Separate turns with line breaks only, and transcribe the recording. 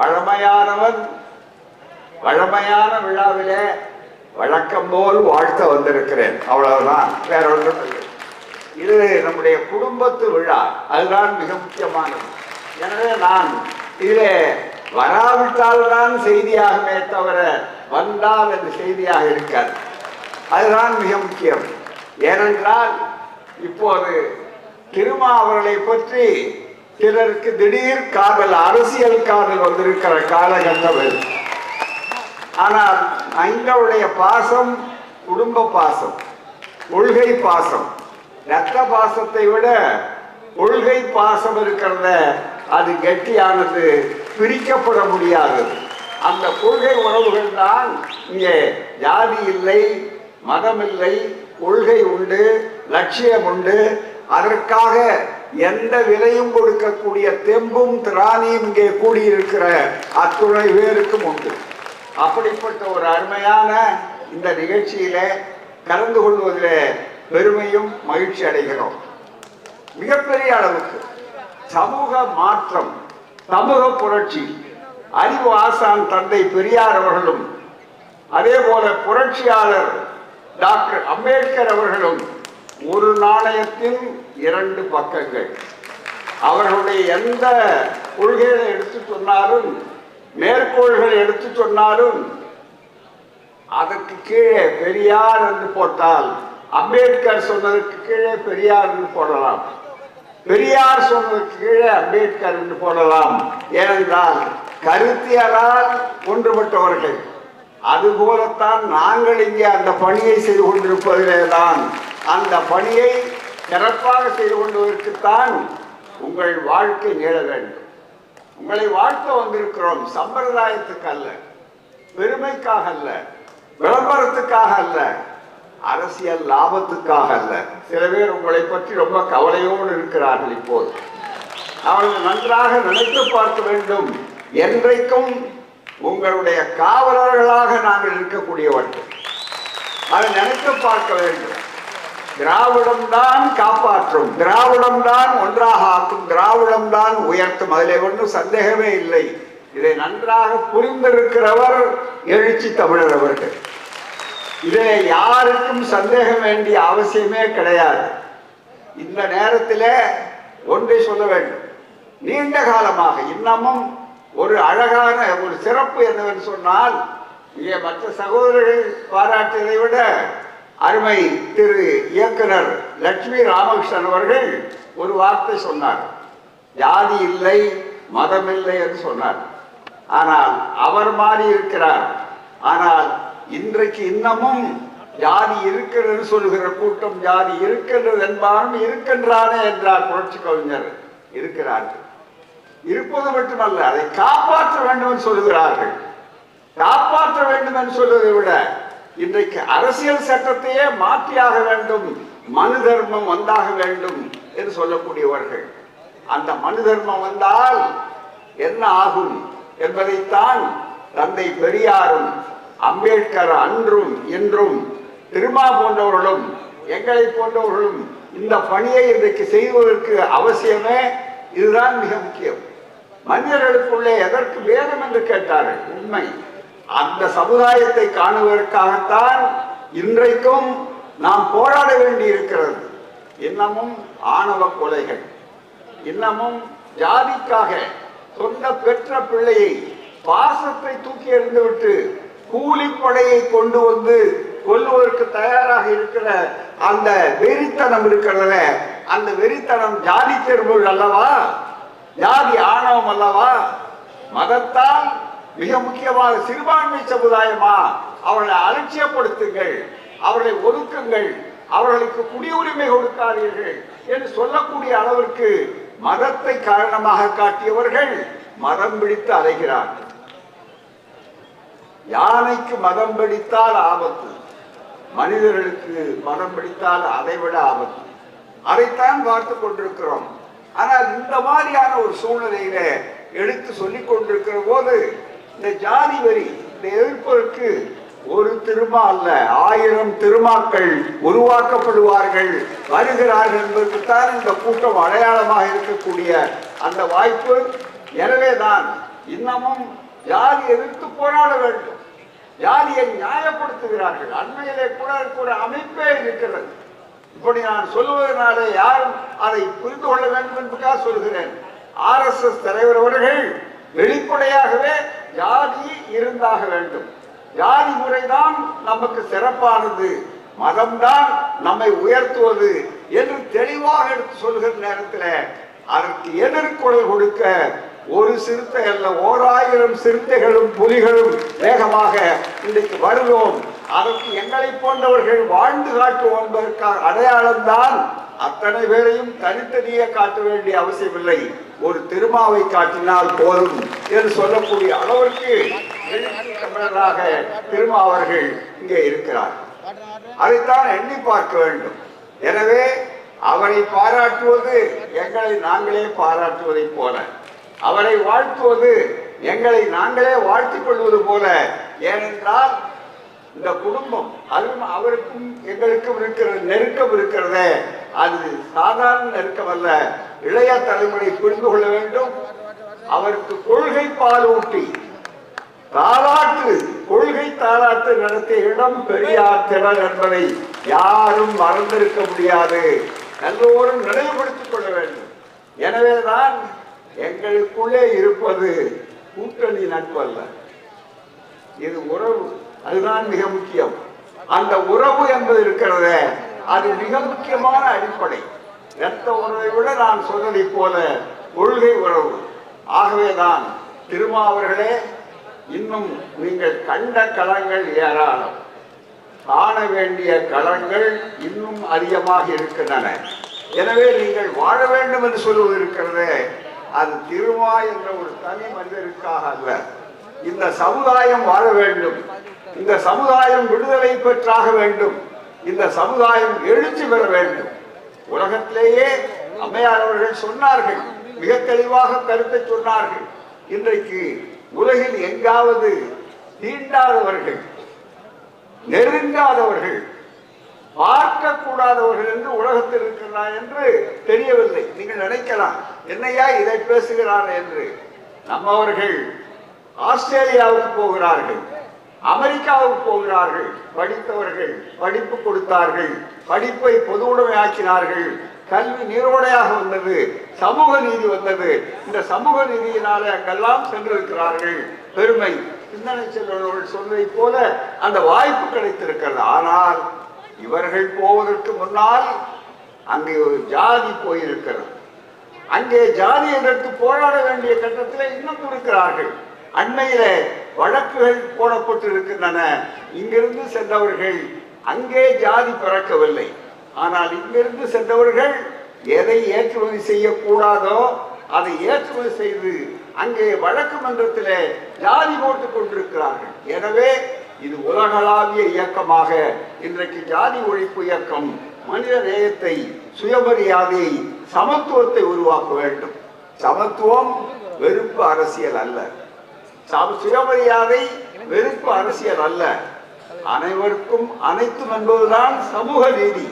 வழமையானவன். வழமையான விழாவிலே வழக்கம் போல் வாழ்த்த வந்திருக்கிறேன். அவ்வளவுதான். வேற ஒன்றும் இல்லை. இது நம்முடைய குடும்பத்து விழா. அதுதான் மிக முக்கியமானது. எனவே நான் இதிலே வராவிட்டால் தான் செய்தியாகுமே தவிர வந்தால் அது செய்தியாக இருக்காது. அதுதான் மிக முக்கியம். ஏனென்றால் இப்போது திருமா அவர்களை பற்றி சிலருக்கு திடீர் காதல் அரசியல் காதல் வந்திருக்கிற காலகட்டம் இது ஆனால் எங்களுடைய பாசம் குடும்ப பாசம் கொள்கை பாசம். ரத்த பாசத்தை விட கொள்கை பாசம் இருக்கிறத அது கெட்டியானது பிரிக்கப்பட முடியாதது அந்த கொள்கை உறவுகள் தான் இங்கே ஜாதி இல்லை மதம் இல்லை கொள்கை உண்டு லட்சியம் உண்டு. அதற்காக எந்த விலையும் கொடுக்கக்கூடிய தெம்பும் திராணியும் இங்கே கூடியிருக்கிற அத்துணை பேருக்கும் உண்டு. அப்படிப்பட்ட ஒரு அருமையான இந்த நிகழ்ச்சியில கலந்து கொள்வதில் பெருமையும் மகிழ்ச்சி அடைகிறோம். மிகப்பெரிய அளவுக்கு சமூக மாற்றம் சமூக புரட்சி அறிவு ஆசான் தந்தை பெரியார் அவர்களும் அதே போல புரட்சியாளர் டாக்டர் அம்பேத்கர் அவர்களும் ஒரு நாணயத்தின் இரண்டு பக்கங்கள். அவர்களுடைய எந்த கொள்கைகளை எடுத்து சொன்னாலும் மேற்கோள்கள் எடுத்து சொன்னாலும் அதற்கு கீழே பெரியார் என்று போட்டால் அம்பேத்கர் சொன்னதற்கு கீழே பெரியார் என்று போடலாம். பெரியார் சொன்னதற்கு கீழே அம்பேத்கர் என்று போடலாம். ஏனென்றால் கருத்தியலால் ஒன்றுபட்டவர்கள். அதுபோலத்தான் நாங்கள் இங்கே அந்த பணியை செய்து கொண்டிருப்பதிலே தான் அந்த பணியை சிறப்பாக செய்து கொண்டுவதற்குத்தான் உங்கள் வாழ்க்கை நீள வேண்டும். உங்களை வாழ்க்க வந்திருக்கிறோம். சம்பிரதாயத்துக்கு அல்ல. பெருமைக்காக அல்ல. விளம்பரத்துக்காக அல்ல. அரசியல் லாபத்துக்காக அல்ல. சில பேர் உங்களை பற்றி ரொம்ப கவலையோடு இருக்கிறார்கள் இப்போது. அவர்கள் நன்றாக நினைத்து பார்க்க வேண்டும். என்றைக்கும் உங்களுடைய காவலர்களாக நாங்கள் இருக்கக்கூடியவர்கள். அதை நினைத்து பார்க்க வேண்டும். திராவிடம் தான் காப்பாற்றும். திராவிடம் தான் ஒன்றாக ஆக்கும். திராவிடம் தான் உயர்த்தும். அதிலே ஒன்றும் சந்தேகமே இல்லை. இதை நன்றாக புரிந்திருக்கிறவர் எழுச்சி தமிழர் அவர்கள். இதை யாருக்கும் சந்தேகம் வேண்டிய அவசியமே கிடையாது. இந்த நேரத்தில் ஒன்றை சொல்ல வேண்டும். நீண்ட காலமாக இன்னமும் ஒரு அழகான ஒரு சிறப்பு என்னவென்று சொன்னால் இங்கே மற்ற சகோதரர்கள் பாராட்டியதை விட அருமை திரு இயக்குனர் லட்சுமி ராமகிருஷ்ணன் அவர்கள் ஒரு வார்த்தை சொன்னார். ஜாதி இல்லை மதம் இல்லை என்று சொன்னார். ஆனால் அவர் மாறி இருக்கிறார். ஆனால் இன்றைக்கு இன்னமும் ஜாதி இருக்கிறது சொல்லுகிற கூட்டம் ஜாதி இருக்கின்றது என்பாரும் இருக்கின்றானே என்றார் புரட்சி கவிஞர் இருக்கிறார்கள். இருப்பது மட்டுமல்ல அதை காப்பாற்ற வேண்டும் என்று சொல்லுகிறார்கள். காப்பாற்ற வேண்டும் என்று சொல்வதை விட இன்றைக்கு அரசியல் சட்டத்தையே மாற்றியாக வேண்டும் மனு தர்மம் வந்தாக வேண்டும் என்று சொல்லக்கூடியவர்கள். அந்த மனு தர்மம் வந்தால் என்ன ஆகும் என்பதைத்தான் தந்தை பெரியாரும் அம்பேத்கர் அன்றும் இன்றும் திருமா போன்றவர்களும் எங்களை போன்றவர்களும் இந்த பணியை இன்றைக்கு செய்வதற்கு அவசியமே இதுதான் மிக முக்கியம். மனிதர்களுக்குள்ளே எதற்கு வேதம் என்று கேட்டார்கள்? உண்மை. அந்த சமுதாயத்தை காணுவதற்காகத்தான் இன்றைக்கும் நாம் போராட வேண்டி இருக்கிறது இன்னமும் ஆணவ கொலைகள் இன்னமும் ஜாதிக்காக சொந்த பெற்ற பிள்ளையை பாசத்தை தூக்கி எறிந்துவிட்டு கூலிப்படையை கொண்டு வந்து கொல்லுவதற்கு தயாராக இருக்கிற அந்த வெறித்தனம் இருக்கிறத அந்த வெறித்தனம் ஜாதி தேர்வுகள் அல்லவா? ஜாதி ஆணவம் அல்லவா? மதத்தால் மிக முக்கியமாக சிறுபான்மை சமுதாயமா அவர்களை அலட்சியப்படுத்துங்கள் அவர்களை ஒதுக்குங்கள் அவர்களுக்கு குடியுரிமை கொடுக்காதீர்கள் என்று சொல்லக்கூடிய அளவிற்கு மதத்தை காரணமாக காட்டியவர்கள் மதம் பிடித்து அலைகிறார்கள். யானைக்கு மதம் பிடித்தால் ஆபத்து மனிதர்களுக்கு மதம் பிடித்தால் அதைவிட ஆபத்து. அதைத்தான் பார்த்து கொண்டிருக்கிறோம். ஆனால் இந்த மாதிரியான ஒரு சூழ்நிலையில எடுத்து சொல்லிக் கொண்டிருக்கிற போது இந்த ஜாதி வரி இந்த எதிர்ப்பதற்கு ஒரு திருமா அல்ல ஆயிரம் திருமாக்கள் உருவாக்கப்படுவார்கள் வருகிறார்கள் என்பதற்குத்தான் இந்த கூட்டம் அடையாளமாக இருக்கக்கூடிய அந்த வாய்ப்பு. எனவேதான் இன்னமும் ஜாதி எதிர்த்து போராட வேண்டும். ஜாதியை நியாயப்படுத்துகிறார்கள். அண்மையிலே கூட ஒரு அமைப்பே இருக்கிறது. இப்படி நான் சொல்லுவதனாலே யாரும் அதை புரிந்து கொள்ள வேண்டும் என்பதாக சொல்கிறேன். ஆர்எஸ்எஸ் தலைவர் அவர்கள் வெளிப்படையாகவே ஜாதி இருந்தாக வேண்டும். ஜாதி முறைதான் நமக்கு சிறப்பானது. மதம்தான் நம்மை உயர்த்துவது என்று தெளிவாக எடுத்து சொல்கிற நேரத்தில் அதற்கு எதிர்குரல் கொடுக்க ஒரு சிறுத்தை அல்ல ஓர் ஆயிரம் சிறுத்தைகளும் புலிகளும் வேகமாக இன்றைக்கு வருவோம் அதற்கு எங்களை போன்றவர்கள் வாழ்ந்து காட்டுவோம் என்பதற்காக அடையாளம்தான் அத்தனை பேரையும் தனித்தனியே காட்ட வேண்டிய அவசியமில்லை. ஒரு திருமாவை காட்டினால் போதும் என்று சொல்லக்கூடிய அளவிற்கு தமிழராக திருமா அவர்கள் இங்கே இருக்கிறார். அதைத்தான் எண்ணி பார்க்க வேண்டும். எனவே அவரை பாராட்டுவது எங்களை நாங்களே பாராட்டுவதைப் போல அவரை வாழ்த்துவது எங்களை நாங்களே வாழ்த்திக் கொள்வது போல. ஏனென்றால் இந்த குடும்பம் அதுவும் அவருக்கும் எங்களுக்கும் இருக்கிற நெருக்கம் இருக்கிறதே. அது சாதாரண நெருக்கம் அல்ல இளைய தலைமுறை புரிந்து கொள்ள வேண்டும். அவருக்கு கொள்கை பாலூட்டி தாலாட்டு கொள்கை தாலாட்டு நடத்திய இடம் பெரியார் திறன் என்பதை யாரும் மறந்திருக்க முடியாது. எல்லோரும் நினைவுபடுத்திக் கொள்ள வேண்டும். எனவேதான் எங்களுக்குள்ளே இருப்பது கூட்டணி நட்பு அல்ல. இது உறவு. அதுதான் மிக முக்கியம். அந்த உறவு என்பது இருக்கிறதே. அது மிக முக்கியமான அடிப்படை. இரத்த உறவை விட நான் சொன்னதை போல கொள்கை உறவு. ஆகவேதான் திருமாவர்களே இன்னும் நீங்கள் கண்ட களங்கள் ஏராளம். காண வேண்டிய களங்கள் இன்னும் அதிகமாக இருக்கின்றன. எனவே நீங்கள் வாழ வேண்டும் என்று சொல்வது இருக்கிறது அது திருமா என்ற ஒரு தனி மனிதருக்காக அல்ல. இந்த சமுதாயம் வாழ வேண்டும். இந்த சமுதாயம் விடுதலை பெற்றாக வேண்டும். இந்த சமுதாயம் எழுச்சி பெற வேண்டும். உலகத்திலேயே அம்மையார் அவர்கள் சொன்னார்கள் மிக தெளிவாக கருத்தை சொன்னார்கள். இன்றைக்கு உலகில் எங்காவது தீண்டாதவர்கள் நெருங்காதவர்கள் பார்க்க கூடாதவர்கள் என்று உலகத்தில் இருக்கிறார் என்று தெரியவில்லை. நீங்கள் நினைக்கலாம் என்னையா இதை பேசுகிறார் என்று. நம்மவர்கள் ஆஸ்திரேலியாவுக்கு போகிறார்கள். அமெரிக்காவுக்கு போகிறார்கள். படித்தவர்கள் படிப்பு கொடுத்தார்கள். படிப்பை பொது உடைமையாக்கினார்கள். கல்வி நீரோடையாக வந்தது. சமூக நீதி வந்தது. இந்த சமூக நீதியினாலே அங்கெல்லாம் சென்றிருக்கிறார்கள். பெருமை. சிந்தனை செல்வர்கள் சொன்னதை போல அந்த வாய்ப்பு கிடைத்திருக்கிறது. ஆனால் இவர்கள் போவதற்கு முன்னால் அங்கே ஒரு ஜாதி போயிருக்கிறது. அங்கே ஜாதி எதிர்த்து போராட வேண்டிய கட்டத்தில் இன்னும் இருக்கிறார்கள். அண்மையிலே வழக்குகள் போடப்பட்டிருக்கின்றன. இங்கிருந்து சென்றவர்கள் அங்கே ஜாதி பிறக்கவில்லை. ஆனால் இங்கிருந்து சென்றவர்கள் எதை ஏற்றுமதி செய்யக்கூடாதோ அதை ஏற்றுமதி செய்து அங்கே வழக்கு மன்றத்தில் ஜாதி போட்டுக் கொண்டிருக்கிறார்கள். எனவே இது உலகளாவிய இயக்கமாக இன்றைக்கு ஜாதி ஒழிப்பு இயக்கம் மனித நேயத்தை சுயமரியாதை சமத்துவத்தை உருவாக்க வேண்டும். சமத்துவம் வெறுப்பு அரசியல் அல்ல. சுயமரியாதை வெறுப்பு அரசியல் அல்ல. அனைவருக்கும் அனைத்தும் என்பதுதான் சமூக நீதி.